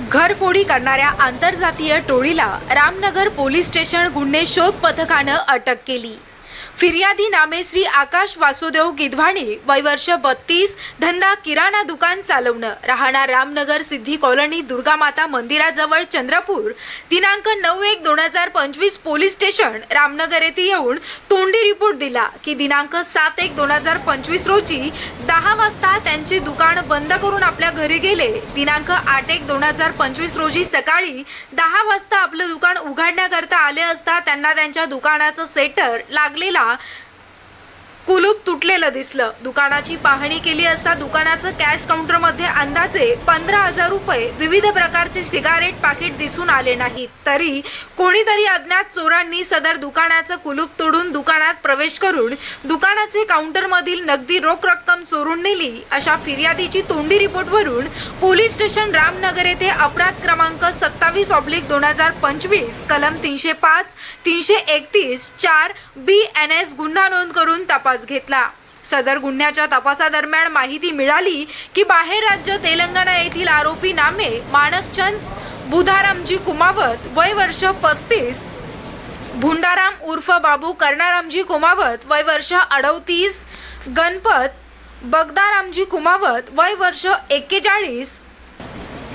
घरफोडी करणाऱ्या आंतरजातीय टोळीला रामनगर पोलीस स्टेशन गुन्हे शोध पथकानं अटक केली. फिर्यादी नामे श्री आकाश वासुदेव गिधवाणी वय वर्ष बत्तीस धंदा किराणा दुकान चालवणं. राहणार रामनगर सिद्धी कॉलनी दुर्गामाता मंदिराजवळ चंद्रपूर. दिनांक नऊ एक दोन हजार पंचवीस पोलीस स्टेशन रामनगर येथे येऊन तोंडी रिपोर्ट दिला की दिनांक सात एक दोन हजार पंचवीस रोजी दहा वाजता त्यांचे दुकान बंद करून आपल्या घरी गेले. दिनांक आठ एक दोन हजार पंचवीस रोजी सकाळी दहा वाजता आपलं असता त्यांना त्यांच्या दुकानाचं सेटर लागलेला कुलूप तुटलेलं दिसलं. दुकानाची पाहणी केली असता दुकानाचं कॅश काउंटरमध्ये अंदाजे पंधरा हजार रुपये विविध प्रकारचे सिगारेट पाकिट दिसून आले नाहीत. तरी कोणीतरी अज्ञात चोरांनी सदर दुकानाचं कुलूप तोडून दुकानात प्रवेश करून दुकानाचे काउंटरमधील नगदी रोख रक्कम चोरून नेली. अशा फिर्यादीची तोंडी रिपोर्टवरून पोलीस स्टेशन रामनगर येथे अपराध क्रमांक सत्तावीस ऑब्लिक दोन हजार पंचवीस कलम तीनशे पाच तीनशे एकतीस चार बी एन एस गुन्हा नोंद करून तपास घेतला. सदर गुन्ह्याच्या तपासादरम्यान माहिती मिळाली की बाहेर राज्य तेलंगणा येथील आरोपी नामे माणकचंद बुधारामजी कुमावत वय वर्ष पस्तीस भुंडाराम उर्फ बाबू कर्णारामजी कुमावत वय वर्ष अडतीस गणपत बगदारामजी कुमावत वय वर्ष एक्केचाळीस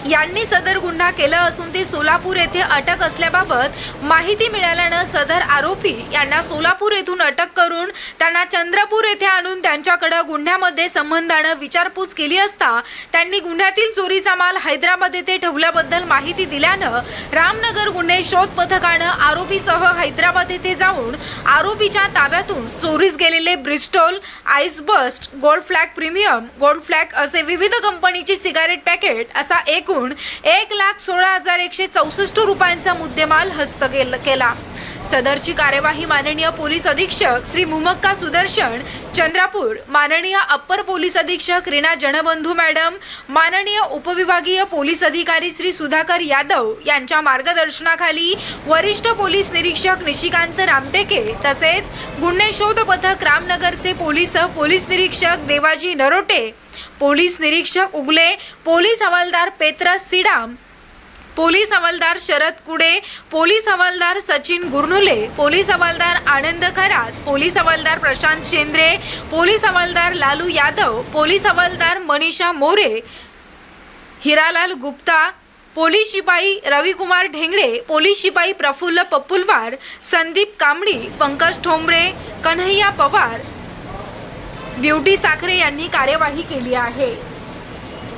यांनी सदर गुन्हा केला असून ते सोलापूर येथे अटक असल्याबाबत माहिती मिळाल्यानं सदर आरोपी यांना सोलापूर येथून अटक करून त्यांना चंद्रपूर येथे आणून त्यांच्याकडे गुन्ह्यामध्ये संबंधानं विचारपूस केली असता त्यांनी गुन्ह्यातील चोरीचा माल हैदराबाद येथे ठेवल्याबद्दल माहिती दिल्यानं रामनगर गुन्हे शोध पथकानं आरोपीसह हैदराबाद येथे जाऊन आरोपीच्या ताब्यातून चोरीस गेलेले Bristol ice burst Gold Flake premium Gold Flake असे विविध कंपनीची सिगारेट पॅकेट असा एक एकूण एक लाख सोळा हजार एकशे चौसष्ट रुपयांचा मुद्देमाल हस्त केला. सदरची कार्यवाही माननीय पोलीस अधीक्षक श्री मुमक्का सुदर्शन चंद्रापूर माननीय अप्पर पोलीस अधीक्षक रीना जनबंधू मॅडम माननीय उपविभागीय पोलीस अधिकारी श्री सुधाकर यादव यांच्या मार्गदर्शनाखाली वरिष्ठ पोलीस निरीक्षक निशिकांत रामटेके तसेच गुन्हे शोध पथक रामनगरचे पोलीस पोलीस निरीक्षक देवाजी नरोटे पोलीस निरीक्षक उगले पोलीस हवालदार पेत्रस सिडाम पोलीस हवालदार शरद कुडे पोलीस हवालदार सचिन गुरनुले पोलीस हवालदार आनंद खरात पोलीस हवालदार प्रशांत शेंद्रे पोलीस हवालदार लालू यादव पोलीस हवालदार मनीषा मोरे हिरालाल गुप्ता पोलीस शिपाई रविकुमार ढेंगडे पोलीस शिपाई प्रफुल्ल पप्पुलवार संदीप कांबडी पंकज ठोंबरे कन्हैया पवार. ब्युटी साखरे यांनी कार्यवाही केली आहे.